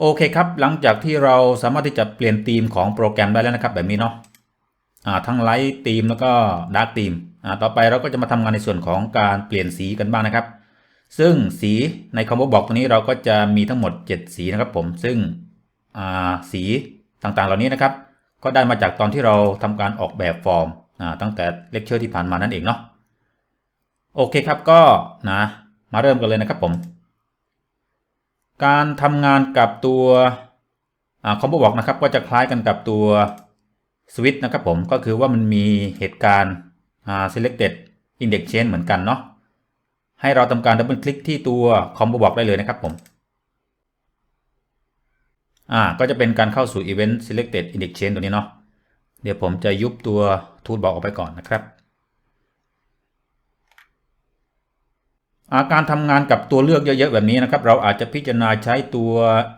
โอเคครับ หลังจากที่เราสามารถที่จะเปลี่ยนธีมของโปรแกรมได้แล้วนะครับ แบบนี้เนาะอ่าทั้งไลท์ธีมแล้วก็ดาร์กธีมอ่าต่อไปเราก็จะมาทำงานในส่วนของการเปลี่ยนสีกันบ้างนะครับ ซึ่งสีในคอมโบบอกตัวนี้เราก็จะมีทั้งหมด 7 สีนะครับผม ซึ่งอ่าสีต่างๆ เหล่านี้นะครับ ก็ได้มาจากตอนที่เราทำการออกแบบฟอร์มอ่าตั้งแต่เลคเชอร์ที่ผ่านมานั่นเองเนาะ โอเคครับก็นะมาเริ่มกันเลยนะครับผม การทำงานกับตัวคอมโบบอกนะครับก็จะคล้ายกันกับตัวสวิตนะครับผมก็คือว่ามันมีเหตุการณ์ selected index change เหมือนกันเนาะให้เราทำการดับเบิลคลิกที่ตัวคอมโบบอกได้เลยนะครับผมอ่าก็จะเป็นการเข้าสู่ event selected index change ตัวนี้เนาะเดี๋ยวผมจะยุบตัวทูตบอกออกไปก่อนนะครับ อาการทำงานกับตัวเลือกเยอะๆ แบบนี้นะครับ เราอาจจะพิจารณาใช้ตัว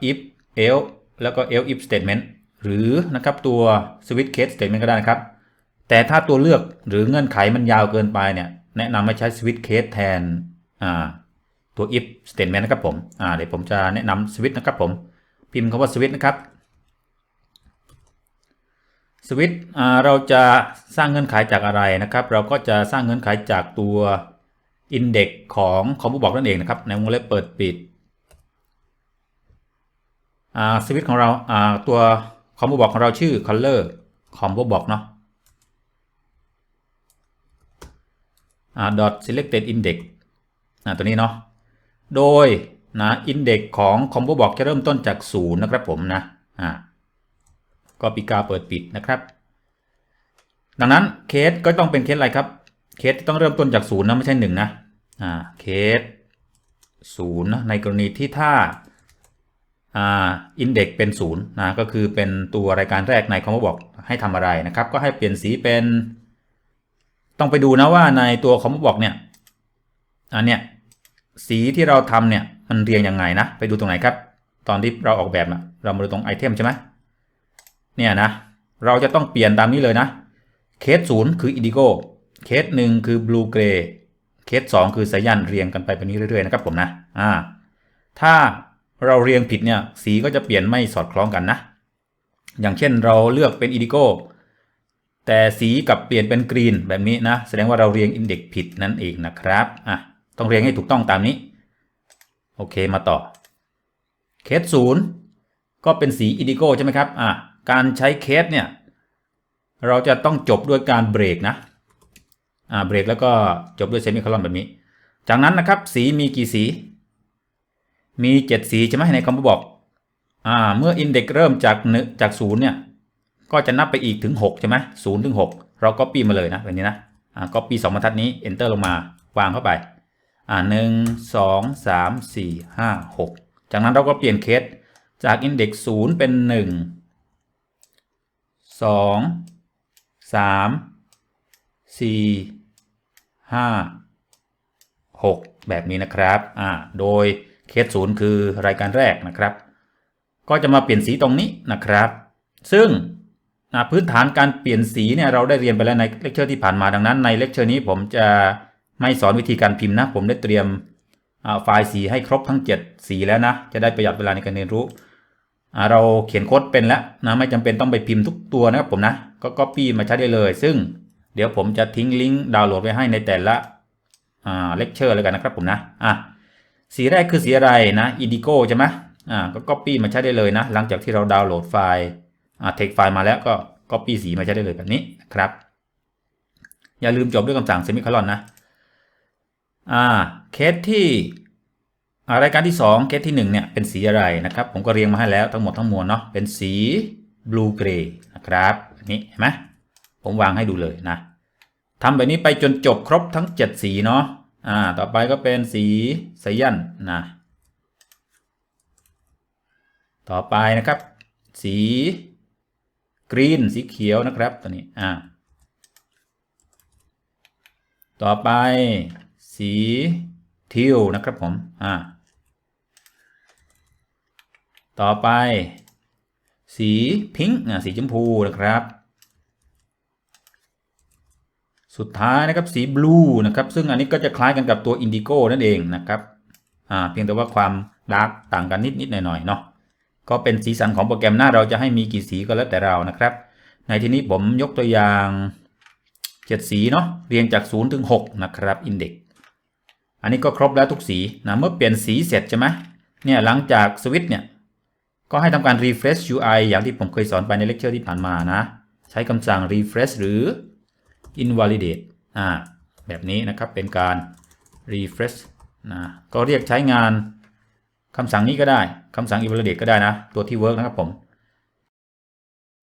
if else แล้วก็ else if statement หรือนะครับตัว switch case statement ก็ได้นะครับ แต่ถ้าตัวเลือกหรือเงื่อนไขมันยาวเกินไปเนี่ย แนะนำให้ใช้ switch case แทนตัว if statement นะครับผมเดี๋ยวผมจะแนะนำ switch นะครับผม พิมพ์คำว่า switch นะครับ switch เราจะสร้างเงื่อนไขจากอะไรนะครับ เราก็จะสร้างเงื่อนไขจากตัว อินเด็กของคอมโบบอกนั่นเองนะครับ ในวงเล็บเปิดปิดสวิตของเราตัวคอมโบบอกของเราชื่อ color combo box เนาะ dot selected index ตัวนี้เนาะ โดยนะอินเด็กของคอมโบบอกจะเริ่มต้นจากศูนย์นะครับผมนะอ่าก็ปีกาเปิดปิดนะครับ ดังนั้นเคสก็ต้องเป็นเคสอะไรครับ เคสต้องเริ่มต้นจากศูนย์นะไม่ใช่หนึ่งนะอ่าเคสศูนย์นะในกรณีที่ถ้าอ่าอินเด็กเป็นศูนย์นะก็คือเป็นตัวรายการแรกในคอมบอกให้ทำอะไรนะครับ ก็ให้เปลี่ยนสีเป็น ต้องไปดูนะว่าในตัวคอมบอกเนี่ยอันเนี้ยสีที่เราทำเนี่ยมันเรียงยังไงนะ ไปดูตรงไหนครับ ตอนที่เราออกแบบนะเรามาดูตรงไอเทมใช่ไหมเนี่ยนะ เราจะต้องเปลี่ยนตามนี้เลยนะเคสศูนย์คืออินดิโก เคสหนึ่งคือบลูเกรย์เคสสองคือสายันเรียงกันไปแบบนี้เรื่อยๆนะครับผมนะอ่าถ้าเราเรียงผิดเนี่ยสีก็จะเปลี่ยนไม่สอดคล้องกันนะ อย่างเช่นเราเลือกเป็นอิดิโก้แต่สีกับเปลี่ยนเป็นกรีนแบบนี้นะ แสดงว่าเราเรียงอินเด็กผิดนั่นเองนะครับอะต้องเรียงให้ถูกต้องตามนี้ โอเคมาต่อเคสศูนย์ก็เป็นสีอิดิโก้ใช่ไหมครับอะการใช้เคสเนี่ย เราจะต้องจบด้วยการเบรกนะ อ่าเบรกแล้วก็จบด้วยเซมิคอลอนแบบนี้ จากนั้นนะครับสีมีกี่สี มี 7 สีใช่ไหมในคำบอกอ่าเมื่ออินเด็กเริ่มจากหนึ่งจากศูนย์เนี่ยก็จะนับไปอีกถึง6ใช่ไหมศูนย์ถึง6เราก็ปีมาเลยนะแบบนี้นะอ่าก็ปีสองบรรทัดนี้ enter ลงมาวางเข้าไปอ่าหนึ่งสองสามสี่ห้าหกจากนั้นเราก็เปลี่ยนเคสจากอินเด็กศูนย์เป็นหนึ่งสองสามสี่ ห้าหกแบบนี้นะครับอ่าโดยเคสศูนย์คือรายการแรกนะครับ ก็จะมาเปลี่ยนสีตรงนี้นะครับ ซึ่งพื้นฐานการเปลี่ยนสีเนี่ยเราได้เรียนไปแล้วในเลคเชอร์ที่ผ่านมาดังนั้น ในเลคเชอร์นี้ผมจะไม่สอนวิธีการพิมพ์นะ ผมได้เตรียมไฟล์สีให้ครบทั้ง 7 สีแล้วนะ จะได้ประหยัดเวลาในการเรียนรู้ เราเขียนโค้ดเป็นแล้วนะไม่จำเป็นต้องไปพิมพ์ทุกตัวนะครับผมนะ ก็ก๊อปปี้มาใช้ได้เลย ซึ่ง เดี๋ยวผมจะทิ้งลิงก์ดาวน์โหลดไว้ให้ในแต่ละอ่าเลคเชอร์แล้วกันนะครับผมนะอะสีแรกคือสีอะไรนะ indigo ใช่ไหมอ่าก็ก๊อปปี้มาใช้ได้เลยนะ หลังจากที่เราดาวน์โหลดไฟล์อ่าเทคไฟล์มาแล้วก็ก๊อปปี้สีมาใช้ได้เลยแบบนี้นะครับ อย่าลืมจบด้วยคำสั่งเซมิคอลอนนะอ่าเคสที่รายการที่ 2 เคสที่1เนี่ยเป็นสีอะไรนะครับ ผมก็เรียงมาให้แล้วทั้งหมดทั้งมวลเนาะเป็นสี blue gray นะครับอันนี้เห็นไหม ผมวางให้ดูเลยนะทำแบบนี้ไปจนจบครบทั้ง 7 สีเนาะอ่าต่อไปก็เป็นสีสยันนะต่อไปนะครับ สีกรีนสีเขียวนะครับตัวนี้อ่าต่อไปสีทิวนะครับผมอ่าต่อไป สีพิงค์สีชมพูนะครับ สุดท้ายนะครับสีบลูนะครับซึ่งอันนี้ก็จะคล้ายกันกับตัวอินดิโก้นั่นเองนะครับอ่าเพียงแต่ว่าความดาร์กต่างกันนิดนิดหน่อยหน่อยเนาะก็เป็นสีสันของโปรแกรมหน้าเราจะให้มีกี่สีก็แล้วแต่เรานะครับ ในที่นี้ผมยกตัวอย่าง 7 สีเนาะเรียงจาก 0 ถึง 6 นะครับ index อันนี้ก็ครบแล้วทุกสีนะเมื่อเปลี่ยนสีเสร็จใช่ไหมเนี่ยหลังจากสวิตช์เนี่ยก็ให้ทำการ refresh UI อย่างที่ผมเคยสอนไปในเลคเชอร์ที่ผ่านมานะ ใช้คำสั่ง refresh หรือ invalidate อ่าแบบนี้นะครับเป็นการ refresh นะก็เรียกใช้งานคำสั่งนี้ก็ได้คำสั่ง invalidate ก็ได้นะ ตัวที่ work นะครับผม